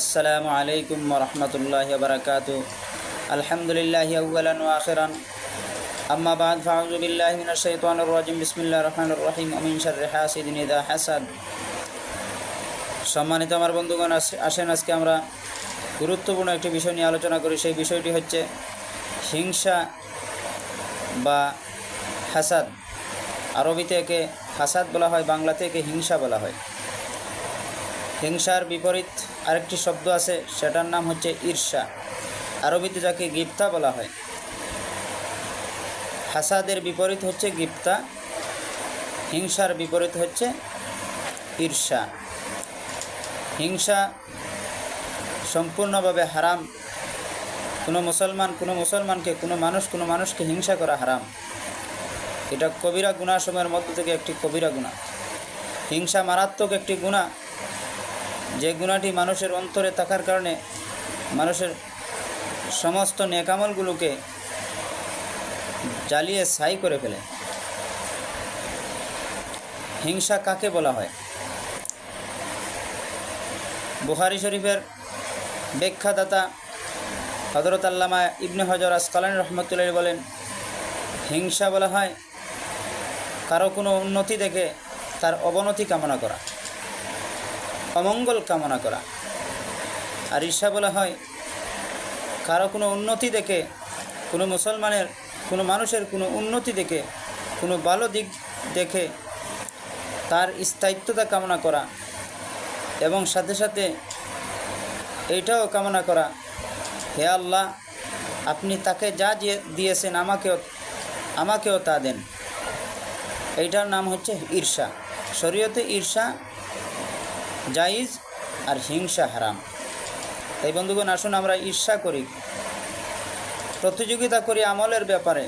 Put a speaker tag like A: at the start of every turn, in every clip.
A: আসসালামু আলাইকুম রহমতুল্লাহ বারকাত আলহামদুলিল্লাহ আউ্লান আখরান। আম্মা বাদ ফাউজুবিল্লাহ মিনাশ রহিম। অমিন সর হাসিদিন হাসাদ সম্মানিত আমার বন্ধুগণ আসেন আজকে আমরা গুরুত্বপূর্ণ একটি বিষয় নিয়ে আলোচনা করি। সেই বিষয়টি হচ্ছে হিংসা বা হাসাদ। আরবিতে একে হাসাদ বলা হয় বাংলাতে একে হিংসা বলা হয়। হিংসার বিপরীত আরেকটি শব্দ আছে, সেটার নাম হচ্ছে ঈর্ষা। আরবিতে যাকে গিপ্তা বলা হয়। হাসাদের বিপরীত হচ্ছে গিপ্তা, হিংসার বিপরীত হচ্ছে ঈর্ষা। হিংসা সম্পূর্ণভাবে হারাম। কোনো মুসলমান কোনো মুসলমানকে, কোনো মানুষ কোনো মানুষকে হিংসা করা হারাম। এটা কবিরা গুণাসমূহের মধ্য থেকে একটি কবিরা গুণা। হিংসা মারাত্মক একটি গুণা। যে গুণাটি মানুষের অন্তরে থাকার কারণে মানুষের সমস্ত নেকামলগুলোকে জ্বালিয়ে ছাই করে ফেলে। হিংসা কাকে বলা হয়? বুহারি শরীফের ব্যাখ্যাদাতা হজরত আল্লামা ইবনে হজর আসকালান রহমতুল্লাহ বলেন, হিংসা বলা হয় কারও কোনো উন্নতি দেখে তার অবনতি কামনা করা। অমঙ্গল কামনা করা। আর ঈর্ষা বলা হয়, কারও কোনো উন্নতি দেখে, কোনো মুসলমানের, কোনো মানুষের কোনো উন্নতি দেখে, কোনো ভালো দিক দেখে তার স্থায়িত্বতা কামনা করা এবং সাথে সাথে এইটাও কামনা করা, হে আল্লাহ, আপনি তাকে যা দিয়ে- দিয়েছেন আমাকেও আমাকেও তা দেন। এইটার নাম হচ্ছে ঈর্ষা। শরীয়তে ঈর্ষা জাইজ আর হিংসা হারাম। তাই বন্ধুগণ, আসুন আমরা ঈর্ষা করি, প্রতিযোগিতা করি আমলের ব্যাপারে।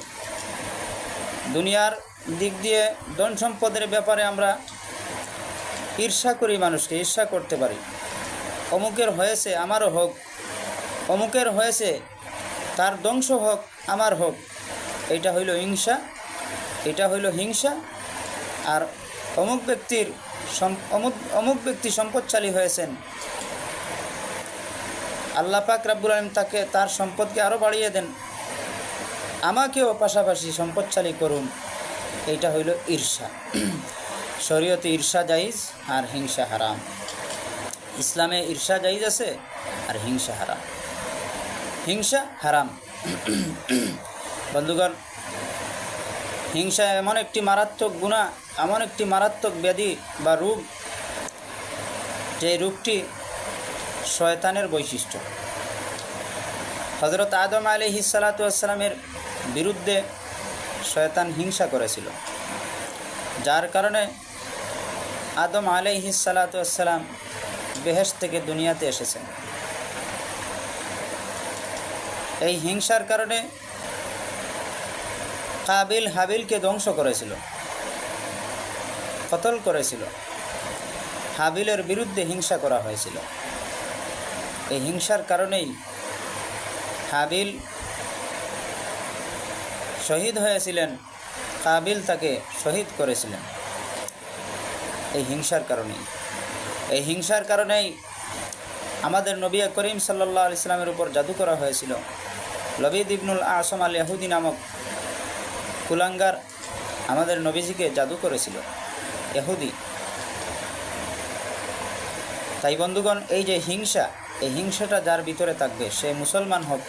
A: দুনিয়ার দিক দিয়ে ধন সম্পদের ব্যাপারে আমরা ঈর্ষা করি মানুষকে, ঈর্ষা করতে পারি। অমুকের হয়েছে আমারও হোক, অমুকের হয়েছে তার ধ্বংস হোক আমার হোক, এটা হইল হিংসা, এটা হইল হিংসা। আর অমুক ব্যক্তির অমুক অমুক ব্যক্তি সম্পদশালী হয়েছেন। আল্লাহ পাক রাব্বুল আলম তাকে, তার সম্পদকে আরও বাড়িয়ে দেন। আমাকেও পাশাপাশি সম্পদশালী করুন। এইটা হইল ঈর্ষা। শরীয়তে ঈর্ষা জাইজ আর হিংসা হারাম। ইসলামে ঈর্ষা জাইজ আছে আর হিংসা হারাম। হিংসা হারাম। বন্ধুগণ, হিংসা এমন একটি মারাত্মক গুণা এমন একটি মারাত্মক ব্যাধি বা রূপ যে রূপটি শয়তানের বৈশিষ্ট্য। হজরত আদম আলী হিসালাতামের বিরুদ্ধে শয়তান হিংসা করেছিল, যার কারণে আদম আলী হিসালাতাম বেহেস থেকে দুনিয়াতে এসেছেন। এই হিংসার কারণে কাবিল হাবিলকে ধ্বংস করেছিল। কতল করেছিল? হাবিলের বিরুদ্ধে হিংসা করা হয়েছিল। এই হিংসার কারণেই হাবিল শহীদ হয়েছিলেন, কাবিল তাকে শহীদ করেছিলেন। এই হিংসার কারণেই। এই হিংসার কারণেই আমাদের নবী করিম সাল্লাহ ইসলামের উপর জাদু করা হয়েছিল। লবিদ ইবনুল আসম আল ইয়াহুদি নামক কুলাঙ্গার আমাদের নবীজিকে জাদু করেছিল। এহুদি তাই বন্ধুগণ, এই যে হিংসা, এই হিংসাটা যার ভিতরে থাকবে, সে মুসলমান হোক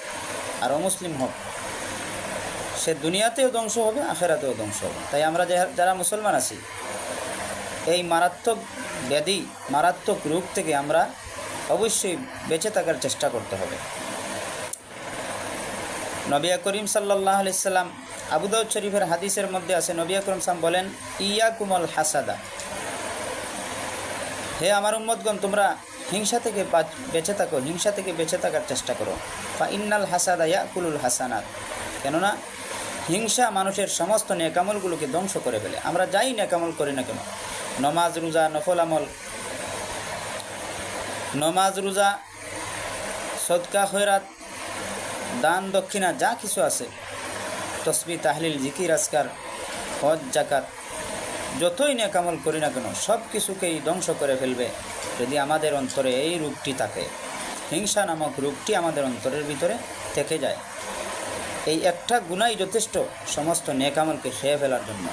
A: আর অমুসলিম হোক, সে দুনিয়াতেও ধ্বংস হবে, আখেরাতেও ধ্বংস হবে। তাই আমরা যারা মুসলমান আছি, এই মারাত্মক ব্যাধি, মারাত্মক রোগ থেকে আমরা অবশ্যই বেঁচে থাকার চেষ্টা করতে হবে। নবিয়া করিম সাল্লাহ আলাইসাল্লাম আবুদাউদ শরীফের হাদিসের মধ্যে আছে নবিয়া করিম সাম বলেন ইয়া কুমল হাসাদা। হে আমার উম্মতগণ, তোমরা হিংসা থেকে বাঁচ- থাকো, হিংসা থেকে বেঁচে থাকার চেষ্টা করো। বা ইন্নাল হাসাদা ইয়া কুলুল হাসানাত। কেননা, হিংসা মানুষের সমস্ত নেকামলগুলোকে ধ্বংস করে ফেলে। আমরা যাই নেকামল করি না কেন? নমাজ, রোজা, নফল আমল। নমাজ, রোজা, সদকা, খয়রাত দান দক্ষিণা যা কিছু আছে। তসবি, তাহলিল, জিকির, আজকার, হজ জাকাত যতই নেকামল করি না কেন, সব কিছুকেই ধ্বংস করে ফেলবে যদি আমাদের অন্তরে এই রূপটি থাকে। হিংসা নামক রূপটি আমাদের অন্তরের ভিতরে থেকে যায়। এই একটা গুণাই যথেষ্ট সমস্ত নেকামলকে খেয়ে ফেলার জন্য।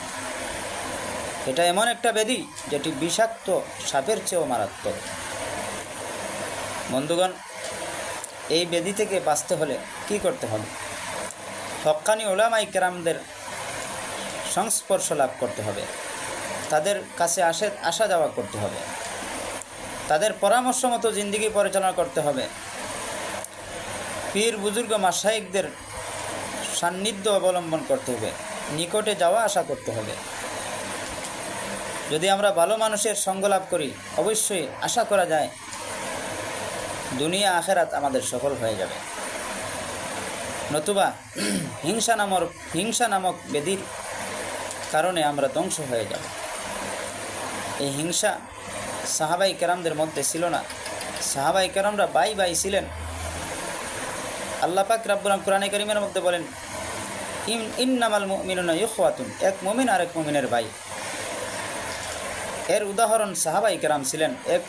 A: এটা এমন একটা ব্যাধি যেটি বিষাক্ত সাপের চেয়েও মারাত্মক। বন্ধুগণ এই ব্যাধি থেকে বাঁচতে হলে কি করতে হবে? হক্কানি ওলামাই কেরামদের সংস্পর্শ লাভ করতে হবে। তাদের কাছে আসে, আসা যাওয়া করতে হবে। তাদের পরামর্শ মতো জিন্দিগি পরিচালনা করতে হবে। পীর বুজুর্গ মাসাইকদের সান্নিধ্য অবলম্বন করতে হবে। নিকটে যাওয়া আসা করতে হবে। যদি আমরা ভালো মানুষের সঙ্গ লাভ করি, অবশ্যই আশা করা যায় দুনিয়া, আখেরাত আমাদের সফল হয়ে যাবে। নতুবা, হিংসা নামক হিংসা নামক বেদির কারণে আমরা ধ্বংস হয়ে যাব। এই হিংসা সাহাবাই কেরামদের মধ্যে ছিল না। সাহাবাই কেরামরা বাই বাই ছিলেন। আল্লাহ পাক রাব্বুল কোরআনে করিমের মধ্যে বলেন, ইন, ইন্নামাল মুমিনুনা ইখওয়াতুন। এক মুমিন আর এক মুমিনের ভাই। এর উদাহরণ সাহাবাই কেরাম ছিলেন। এক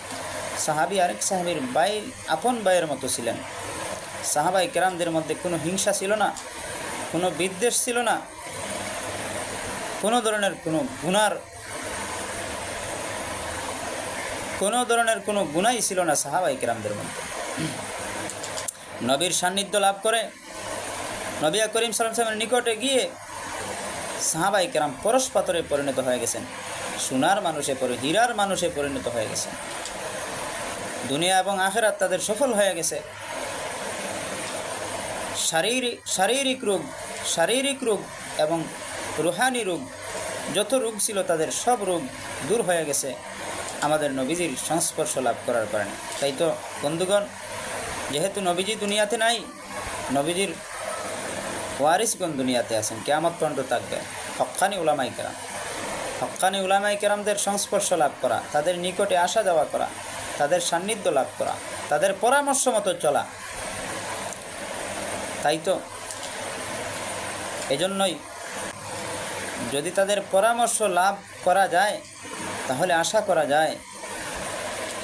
A: সাহাবি আরেক সাহাবির ভাই, আপন বাইয়ের মতো ছিলেন। সাহাবাই কেরামদের মধ্যে কোনো হিংসা ছিল না, কোনো বিদ্বেষ ছিল না, কোনো ধরনের কোনো গুনার, কোনো ধরনের কোনো গুণাই ছিল না সাহাবাই কেরামদের মধ্যে। নবীর সান্নিধ্য লাভ করে নবিয়া করিম সালাম সালামের নিকটে গিয়ে সাহাবাই কেরাম পরশ পাথরে পরিণত হয়ে গেছেন। সোনার মানুষে পরে, হীরার মানুষে পরিণত হয়ে গেছেন। দুনিয়া এবং আখেরাত তাদের সফল হয়ে গেছে। শারীরিক শারীরিক রোগ শারীরিক রোগ এবং রুহানি রোগ, যত রোগ ছিল তাদের সব রোগ দূর হয়ে গেছে। আমাদের নবীজির সংস্পর্শ লাভ করার কারণে। তাই তো, বন্ধুগণ, যেহেতু নবীজি দুনিয়াতে নাই, নবীজির ওয়ারিসগণ দুনিয়াতে আছেন, কেয়ামত পর্যন্ত থাকবে। হক্কানি উলামাই কেরাম। হক্কানি উলামাই কেরামদের সংস্পর্শ লাভ করা, তাদের নিকটে আসা যাওয়া করা তাদের সান্নিধ্য লাভ করা, তাদের পরামর্শ মতো চলা। তাই তো? এজন্যই যদি তাদের পরামর্শ লাভ করা যায়, তাহলে আশা করা যায়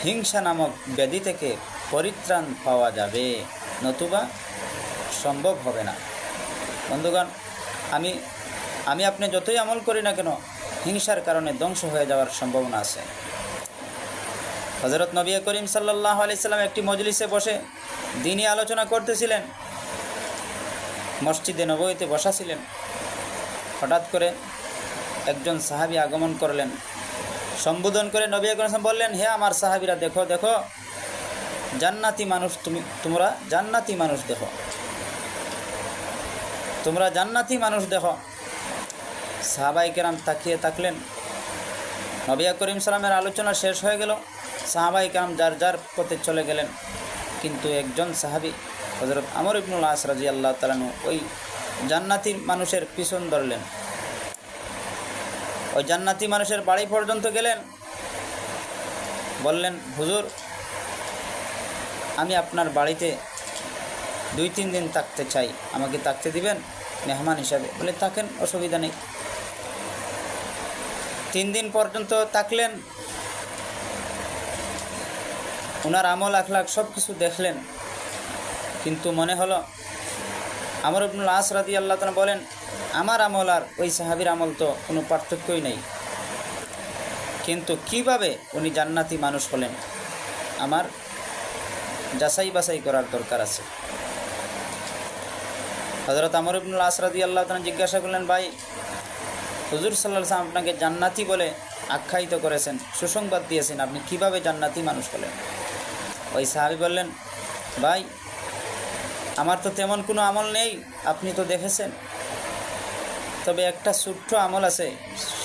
A: হিংসা নামক ব্যাধি থেকে পরিত্রাণ পাওয়া যাবে। নতুবা সম্ভব হবে না। বন্ধুগণ, আমি আমি আপনি যতই আমল করি না কেন, হিংসার কারণে ধ্বংস হয়ে যাওয়ার সম্ভাবনা আছে। হজরত নবী করিম সাল্লাহ আলাইসাল্লাম একটি মজলিসে বসে দিনই আলোচনা করতেছিলেন। মসজিদে নবীতে বসা ছিলেন হঠাৎ করে একজন সাহাবি আগমন করলেন। সম্বোধন করে নবী আকরম বললেন, হে আমার সাহাবিরা, দেখো দেখো। জান্নাতি মানুষ তুমি, তোমরা জান্নাতি মানুষ দেখো। তোমরা জান্নাতি মানুষ দেখো। সাহাবাই কেরাম তাকিয়ে তাকলেন নবিয়া করিম সালামের আলোচনা শেষ হয়ে গেল। সাহাবাই কেরাম যার যার পথে চলে গেলেন। কিন্তু একজন সাহাবি হজরত আমর ইবনুল আসরাজি আল্লাহ তালানু ওই জান্নাতি মানুষের পিছন ধরলেন। ওই জান্নাতি মানুষের বাড়ি পর্যন্ত গেলেন। বললেন, হুজুর, আমি আপনার বাড়িতে দুই তিন দিন থাকতে চাই। আমাকে থাকতে দিবেন মেহমান হিসাবে? বলে, থাকেন, অসুবিধা নেই। তিন দিন পর্যন্ত থাকলেন। ওনার আমল, আখলাখ সব কিছু দেখলেন। কিন্তু মনে হলো, আমর ইবনুল আস আল্লাহ তালা বলেন, আমার আমল আর ওই সাহাবির আমল তো কোনো পার্থক্যই নেই। কিন্তু কীভাবে উনি জান্নাতি মানুষ হলেন? আমার যাচাই বাছাই করার দরকার আছে। হজরত আমর ইবনুল আসরাদি আল্লাহ তালা জিজ্ঞাসা করলেন, ভাই, হুজুর সাল্লাহ আপনাকে জান্নাতি বলে আখ্যায়িত করেছেন, সুসংবাদ দিয়েছেন, আপনি কীভাবে জান্নাতি মানুষ হলেন? ওই সাহাবি বললেন, ভাই, আমার তো তেমন কোনো আমল নেই, আপনি তো দেখেছেন। তবে একটা ছোট্ট আমল আছে,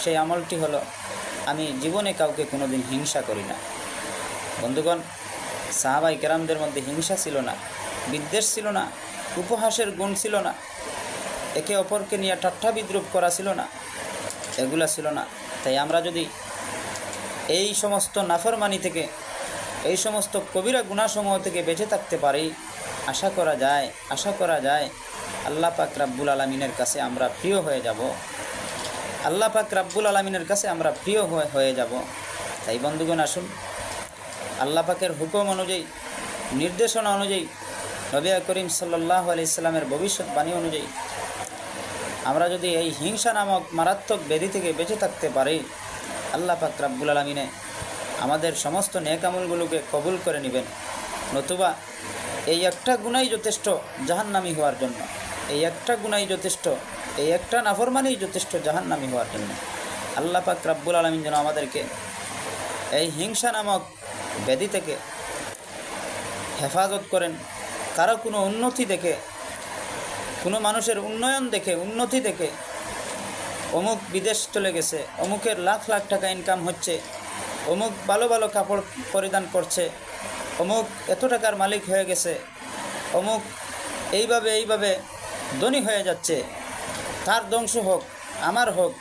A: সেই আমলটি হলো, আমি জীবনে কাউকে কোনো দিন হিংসা করি না। বন্ধুগণ, সাহাবাই কেরামদের মধ্যে হিংসা ছিল না, বিদ্বেষ ছিল না, উপহাসের গুণ ছিল না, একে অপরকে নিয়ে ঠাট্টা বিদ্রুপ করা ছিল না, এগুলা ছিল না। তাই আমরা যদি এই সমস্ত নাফরমানি থেকে এই সমস্ত কবিরা গুণাসমূহ থেকে বেঁচে থাকতে পারি। আশা করা যায়, আশা করা যায় আল্লাহ পাক রাব্বুল আলমিনের কাছে আমরা প্রিয় হয়ে যাব। আল্লাহ পাক রাব্বুল আলমিনের কাছে আমরা প্রিয় হয়ে হয়ে যাব। তাই বন্ধুগণ আসুন, আল্লাহ পাকের হুকুম অনুযায়ী, নির্দেশনা অনুযায়ী, নবী করিম সাল্লাহ আলি ইসলামের ভবিষ্যৎবাণী অনুযায়ী আমরা যদি এই হিংসা নামক মারাত্মক ব্যাধি থেকে বেঁচে থাকতে পারি, আল্লাহ পাক রাব্বুল আলমিনে আমাদের সমস্ত নেকামলগুলোকে কবুল করে নেবেন। নতুবা, এই একটা গুণাই যথেষ্ট জাহান্নামি হওয়ার জন্য। এই একটা গুণাই যথেষ্ট, এই একটা নাফরমানেই যথেষ্ট জাহান্নামি হওয়ার জন্য। আল্লাহ পাক রাব্বুল আলমিন যেন আমাদেরকে এই হিংসা নামক ব্যাধি থেকে হেফাজত করেন। কারও কোনো উন্নতি দেখে, কোনো মানুষের উন্নয়ন দেখে, উন্নতি দেখে অমুক বিদেশ চলে গেছে, অমুকের লাখ লাখ টাকা ইনকাম হচ্ছে অমুক ভালো ভালো কাপড় পরিধান করছে, অমুক এত টাকার মালিক হয়ে গেছে, অমুক এইভাবে এইভাবে ধনী হয়ে যাচ্ছে, তার ধ্বংস হোক, আমার হোক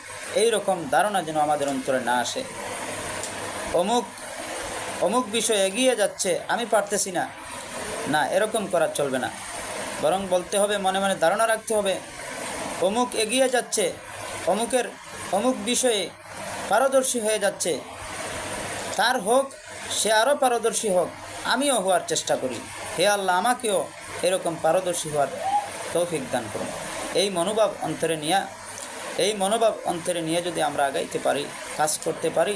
A: এই রকম ধারণা যেন আমাদের অন্তরে না আসে। অমুক অমুক বিষয় এগিয়ে যাচ্ছে, আমি পারতেছি না। না, এরকম করা চলবে না। বরং বলতে হবে, মনে মনে ধারণা রাখতে হবে, অমুক এগিয়ে যাচ্ছে, অমুকের, অমুক বিষয়ে পারদর্শী হয়ে যাচ্ছে তার হোক, সে আরও পারদর্শী হোক, আমিও হওয়ার চেষ্টা করি। হে আল্লাহ, আমাকেও এরকম পারদর্শী হওয়ার তৌফিক দান করুন। এই মনোভাব অন্তরে নিয়ে, এই মনোভাব অন্তরে নিয়ে যদি আমরা আগাইতে পারি, কাজ করতে পারি,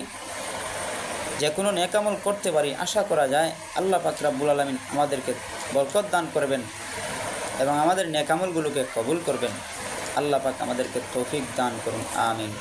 A: যে কোনো নেকামল করতে পারি, আশা করা যায় আল্লাহ পাক রাব্বুল আলমিন আমাদেরকে বরকত দান করবেন এবং আমাদের নেকামলগুলোকে কবুল করবেন। আল্লাহ পাক আমাদেরকে তৌফিক দান করুন, আমিন।